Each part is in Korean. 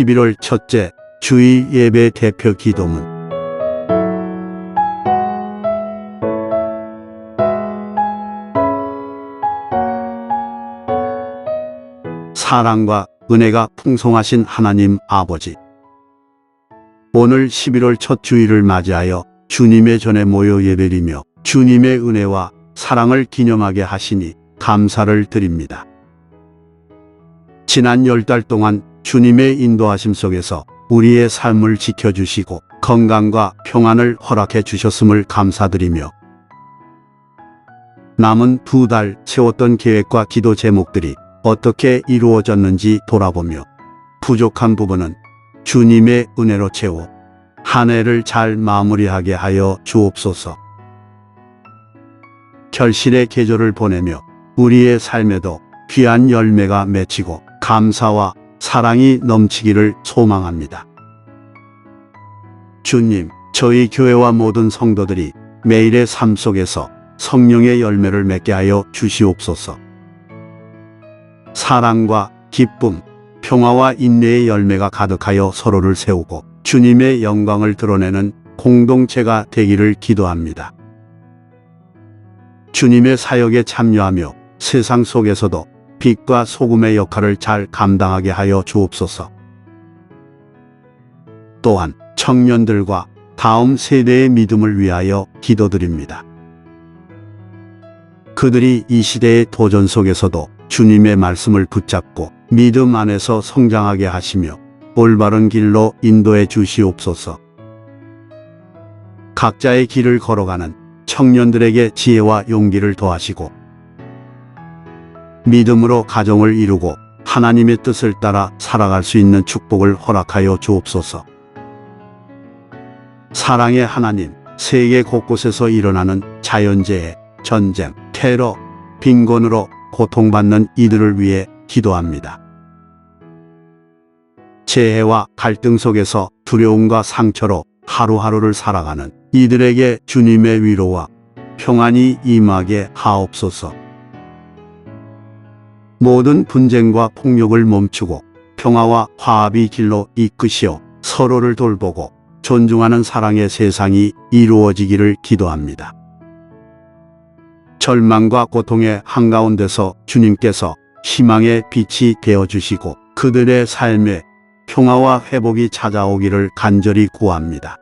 11월 첫째 주의 예배 대표 기도문 사랑과 은혜가 풍성하신 하나님 아버지 오늘 11월 첫 주일을 맞이하여 주님의 전에 모여 예배리며 주님의 은혜와 사랑을 기념하게 하시니 감사를 드립니다. 지난 열 달 동안 주님의 인도하심 속에서 우리의 삶을 지켜주시고 건강과 평안을 허락해 주셨음을 감사드리며 남은 두 달 세웠던 계획과 기도 제목들이 어떻게 이루어졌는지 돌아보며 부족한 부분은 주님의 은혜로 채워 한 해를 잘 마무리하게 하여 주옵소서. 결실의 계절을 보내며 우리의 삶에도 귀한 열매가 맺히고 감사와 사랑이 넘치기를 소망합니다. 주님, 저희 교회와 모든 성도들이 매일의 삶 속에서 성령의 열매를 맺게 하여 주시옵소서. 사랑과 기쁨, 평화와 인내의 열매가 가득하여 서로를 세우고 주님의 영광을 드러내는 공동체가 되기를 기도합니다. 주님의 사역에 참여하며 세상 속에서도 빛과 소금의 역할을 잘 감당하게 하여 주옵소서. 또한 청년들과 다음 세대의 믿음을 위하여 기도드립니다. 그들이 이 시대의 도전 속에서도 주님의 말씀을 붙잡고 믿음 안에서 성장하게 하시며 올바른 길로 인도해 주시옵소서. 각자의 길을 걸어가는 청년들에게 지혜와 용기를 더하시고 믿음으로 가정을 이루고 하나님의 뜻을 따라 살아갈 수 있는 축복을 허락하여 주옵소서. 사랑의 하나님, 세계 곳곳에서 일어나는 자연재해, 전쟁, 테러, 빈곤으로 고통받는 이들을 위해 기도합니다. 재해와 갈등 속에서 두려움과 상처로 하루하루를 살아가는 이들에게 주님의 위로와 평안이 임하게 하옵소서. 모든 분쟁과 폭력을 멈추고 평화와 화합이 길로 이끄시어 서로를 돌보고 존중하는 사랑의 세상이 이루어지기를 기도합니다. 절망과 고통의 한가운데서 주님께서 희망의 빛이 되어 주시고 그들의 삶에 평화와 회복이 찾아오기를 간절히 구합니다.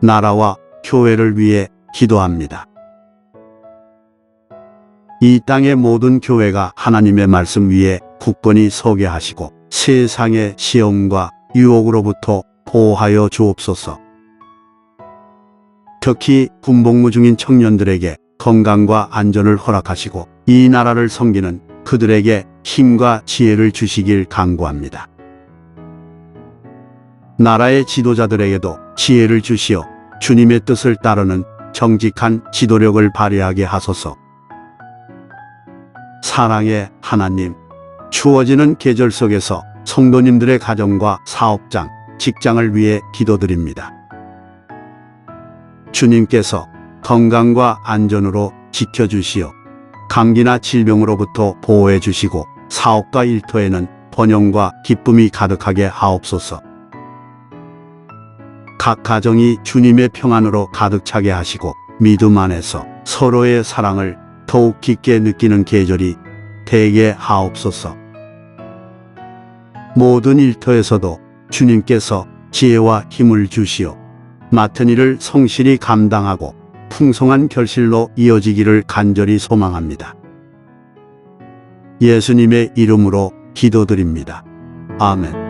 나라와 교회를 위해 기도합니다. 이 땅의 모든 교회가 하나님의 말씀 위에 굳건히 서게 하시고 세상의 시험과 유혹으로부터 보호하여 주옵소서. 특히 군복무 중인 청년들에게 건강과 안전을 허락하시고 이 나라를 섬기는 그들에게 힘과 지혜를 주시길 간구합니다. 나라의 지도자들에게도 지혜를 주시어 주님의 뜻을 따르는 정직한 지도력을 발휘하게 하소서. 사랑의 하나님, 추워지는 계절 속에서 성도님들의 가정과 사업장, 직장을 위해 기도드립니다. 주님께서 건강과 안전으로 지켜주시어 감기나 질병으로부터 보호해 주시고 사업과 일터에는 번영과 기쁨이 가득하게 하옵소서. 각 가정이 주님의 평안으로 가득 차게 하시고 믿음 안에서 서로의 사랑을 더욱 깊게 느끼는 계절이 되게 하옵소서. 모든 일터에서도 주님께서 지혜와 힘을 주시어 맡은 일을 성실히 감당하고 풍성한 결실로 이어지기를 간절히 소망합니다. 예수님의 이름으로 기도드립니다. 아멘.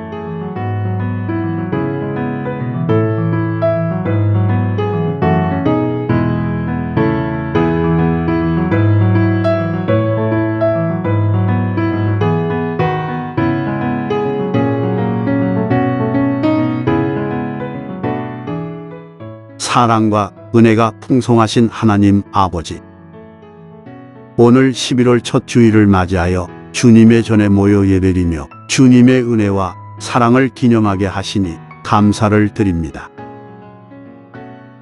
사랑과 은혜가 풍성하신 하나님 아버지. 오늘 11월 첫 주일을 맞이하여 주님의 전에 모여 예배리며 주님의 은혜와 사랑을 기념하게 하시니 감사를 드립니다.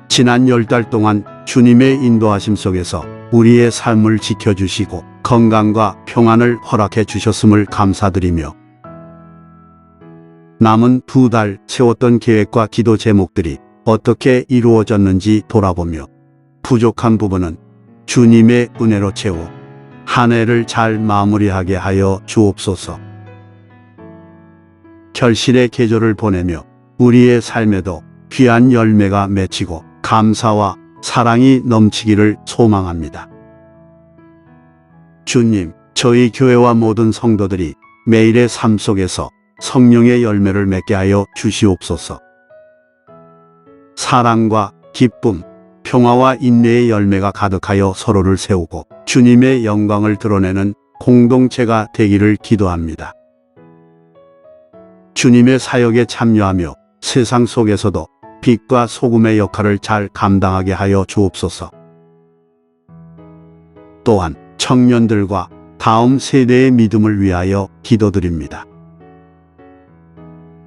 지난 열 달 동안 주님의 인도하심 속에서 우리의 삶을 지켜주시고 건강과 평안을 허락해 주셨음을 감사드리며 남은 두 달 세웠던 계획과 기도 제목들이 어떻게 이루어졌는지 돌아보며 부족한 부분은 주님의 은혜로 채워 한 해를 잘 마무리하게 하여 주옵소서. 결실의 계절을 보내며 우리의 삶에도 귀한 열매가 맺히고 감사와 사랑이 넘치기를 소망합니다. 주님, 저희 교회와 모든 성도들이 매일의 삶 속에서 성령의 열매를 맺게 하여 주시옵소서. 사랑과 기쁨, 평화와 인내의 열매가 가득하여 서로를 세우고 주님의 영광을 드러내는 공동체가 되기를 기도합니다. 주님의 사역에 참여하며 세상 속에서도 빛과 소금의 역할을 잘 감당하게 하여 주옵소서. 또한 청년들과 다음 세대의 믿음을 위하여 기도드립니다.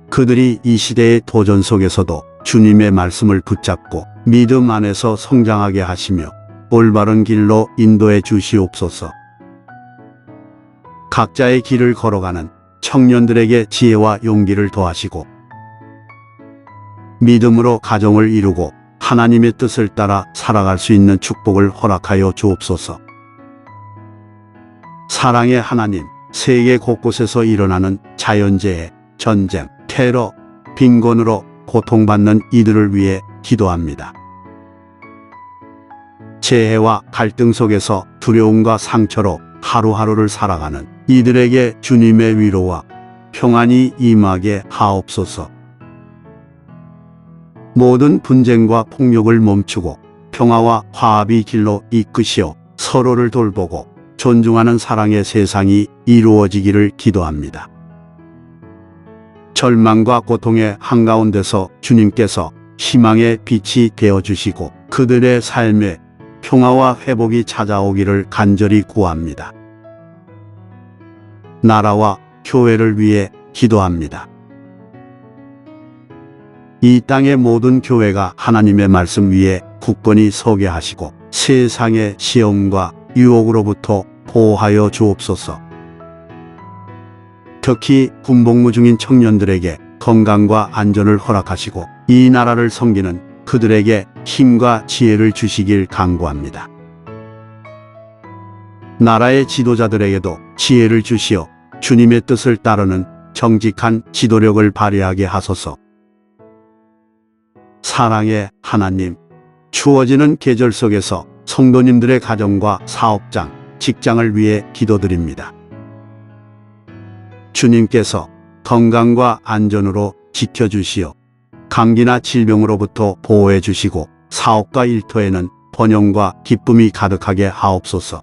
그들이 이 시대의 도전 속에서도 주님의 말씀을 붙잡고 믿음 안에서 성장하게 하시며 올바른 길로 인도해 주시옵소서. 각자의 길을 걸어가는 청년들에게 지혜와 용기를 더하시고 믿음으로 가정을 이루고 하나님의 뜻을 따라 살아갈 수 있는 축복을 허락하여 주옵소서. 사랑의 하나님, 세계 곳곳에서 일어나는 자연재해, 전쟁, 테러, 빈곤으로 고통받는 이들을 위해 기도합니다. 재해와 갈등 속에서 두려움과 상처로 하루하루를 살아가는 이들에게 주님의 위로와 평안이 임하게 하옵소서. 모든 분쟁과 폭력을 멈추고 평화와 화합이 길로 이끄시어 서로를 돌보고 존중하는 사랑의 세상이 이루어지기를 기도합니다. 절망과 고통의 한가운데서 주님께서 희망의 빛이 되어 주시고 그들의 삶에 평화와 회복이 찾아오기를 간절히 구합니다. 나라와 교회를 위해 기도합니다. 이 땅의 모든 교회가 하나님의 말씀 위에 굳건히 서게 하시고 세상의 시험과 유혹으로부터 보호하여 주옵소서. 특히 군복무 중인 청년들에게 건강과 안전을 허락하시고 이 나라를 섬기는 그들에게 힘과 지혜를 주시길 간구합니다. 나라의 지도자들에게도 지혜를 주시어 주님의 뜻을 따르는 정직한 지도력을 발휘하게 하소서. 사랑의 하나님, 추워지는 계절 속에서 성도님들의 가정과 사업장, 직장을 위해 기도드립니다. 주님께서 건강과 안전으로 지켜주시어 감기나 질병으로부터 보호해 주시고 사업과 일터에는 번영과 기쁨이 가득하게 하옵소서.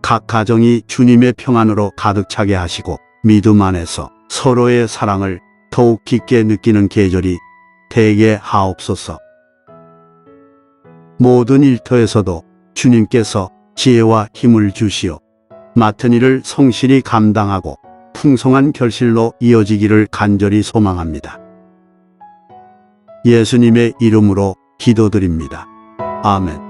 각 가정이 주님의 평안으로 가득 차게 하시고 믿음 안에서 서로의 사랑을 더욱 깊게 느끼는 계절이 되게 하옵소서. 모든 일터에서도 주님께서 지혜와 힘을 주시어 맡은 일을 성실히 감당하고 풍성한 결실로 이어지기를 간절히 소망합니다. 예수님의 이름으로 기도드립니다. 아멘.